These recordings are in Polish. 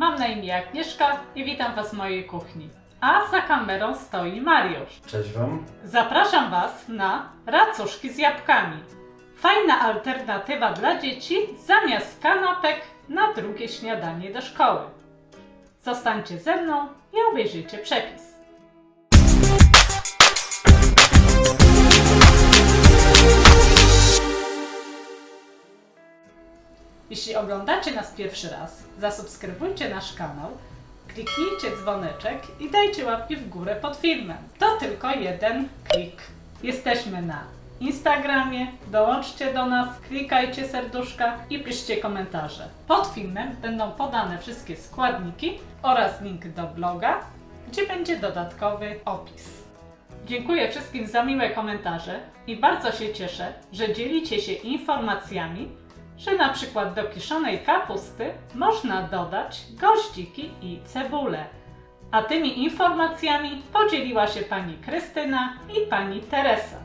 Mam na imię Agnieszka i witam Was w mojej kuchni. A za kamerą stoi Mariusz. Cześć Wam. Zapraszam Was na racuszki z jabłkami. Fajna alternatywa dla dzieci zamiast kanapek na drugie śniadanie do szkoły. Zostańcie ze mną i obejrzyjcie przepis. Jeśli oglądacie nas pierwszy raz, zasubskrybujcie nasz kanał, kliknijcie dzwoneczek i dajcie łapki w górę pod filmem. To tylko jeden klik. Jesteśmy na Instagramie, dołączcie do nas, klikajcie serduszka i piszcie komentarze. Pod filmem będą podane wszystkie składniki oraz link do bloga, gdzie będzie dodatkowy opis. Dziękuję wszystkim za miłe komentarze i bardzo się cieszę, że dzielicie się informacjami, że na przykład do kiszonej kapusty można dodać goździki i cebulę. A tymi informacjami podzieliła się pani Krystyna i pani Teresa.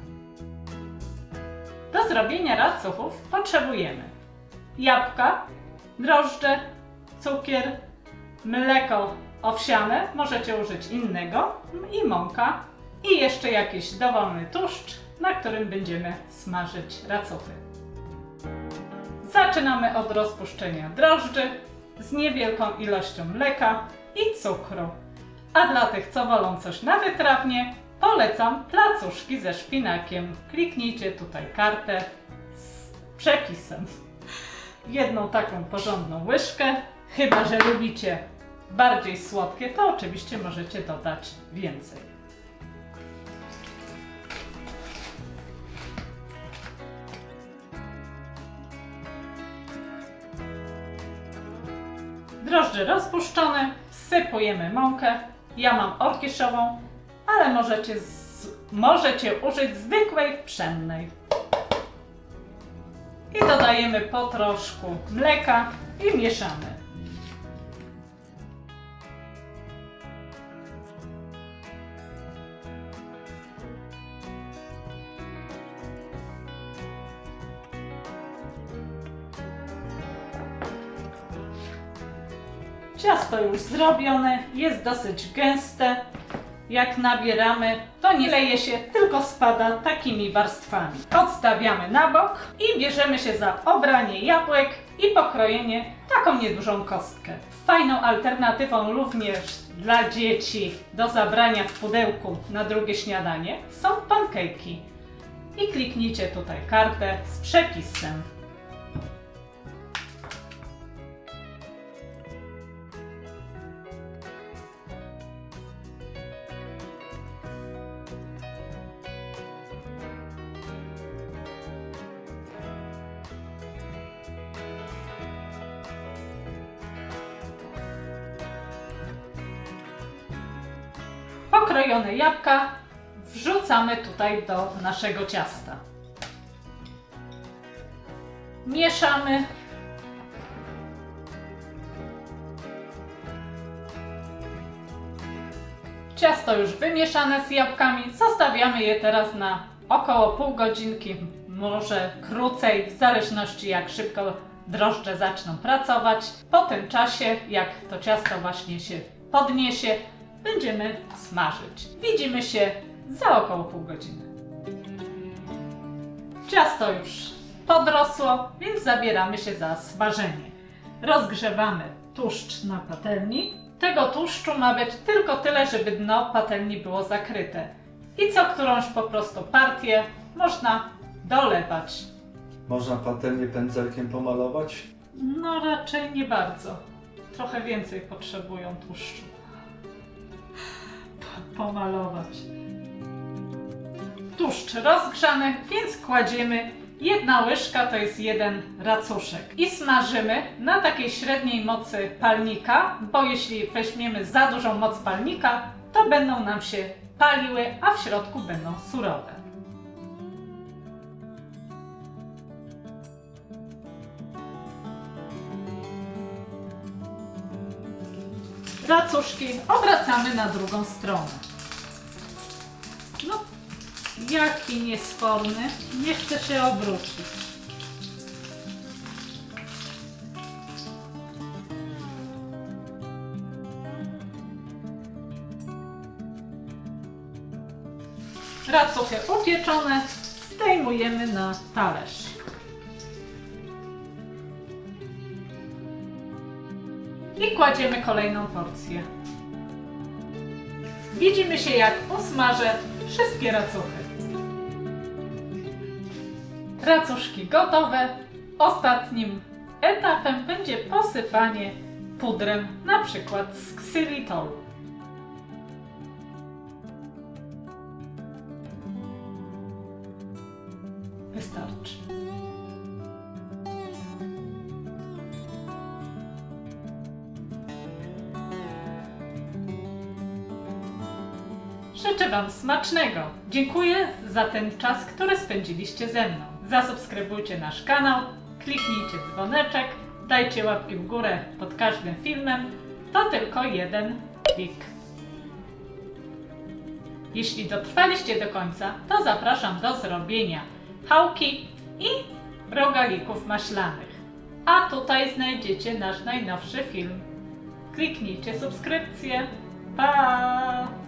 Do zrobienia racuchów potrzebujemy jabłka, drożdże, cukier, mleko owsiane, możecie użyć innego i mąka i jeszcze jakiś dowolny tłuszcz, na którym będziemy smażyć racuchy. Zaczynamy od rozpuszczenia drożdży z niewielką ilością mleka i cukru. A dla tych, co wolą coś na wytrawnie, polecam placuszki ze szpinakiem. Kliknijcie tutaj kartę z przepisem. Jedną taką porządną łyżkę, chyba że lubicie bardziej słodkie, to oczywiście możecie dodać więcej. Drożdże rozpuszczone, wsypujemy mąkę. Ja mam orkiszową, ale możecie, z, możecie użyć zwykłej pszennej. I dodajemy po troszku mleka i mieszamy. Ciasto już zrobione, jest dosyć gęste. Jak nabieramy, to nie leje się, tylko spada takimi warstwami. Odstawiamy na bok i bierzemy się za obranie jabłek i pokrojenie taką niedużą kostkę. Fajną alternatywą również dla dzieci do zabrania w pudełku na drugie śniadanie są pankejki. I kliknijcie tutaj kartę z przepisem. Pokrojone jabłka wrzucamy tutaj do naszego ciasta. Mieszamy. Ciasto już wymieszane z jabłkami. Zostawiamy je teraz na około pół godzinki, może krócej, w zależności jak szybko drożdże zaczną pracować. Po tym czasie, jak to ciasto właśnie się podniesie, będziemy smażyć. Widzimy się za około pół godziny. Ciasto już podrosło, więc zabieramy się za smażenie. Rozgrzewamy tłuszcz na patelni. Tego tłuszczu ma być tylko tyle, żeby dno patelni było zakryte. I co którąś po prostu partię można dolewać. Można patelnię pędzelkiem pomalować? No raczej nie bardzo. Trochę więcej potrzebują tłuszczu. Po- Pomalować. Tłuszcz rozgrzany, więc kładziemy jedna łyżka to jest jeden racuszek i smażymy na takiej średniej mocy palnika, bo jeśli weźmiemy za dużą moc palnika, to będą nam się paliły, a w środku będą surowe. placuszki obracamy na drugą stronę. No, jaki niesforny, nie chce się obrócić. Racuchy upieczone zdejmujemy na talerz. I kładziemy kolejną porcję. Widzimy się jak usmażę wszystkie racuchy. Racuszki gotowe. Ostatnim etapem będzie posypanie pudrem, na przykład z ksylitolu. Wystarczy. Życzę Wam smacznego. Dziękuję za ten czas, który spędziliście ze mną. Zasubskrybujcie nasz kanał, kliknijcie dzwoneczek, dajcie łapki w górę pod każdym filmem. To tylko jeden klik. Jeśli dotrwaliście do końca, to zapraszam do zrobienia chałki i rogalików maślanych. A tutaj znajdziecie nasz najnowszy film. Kliknijcie subskrypcję. Pa!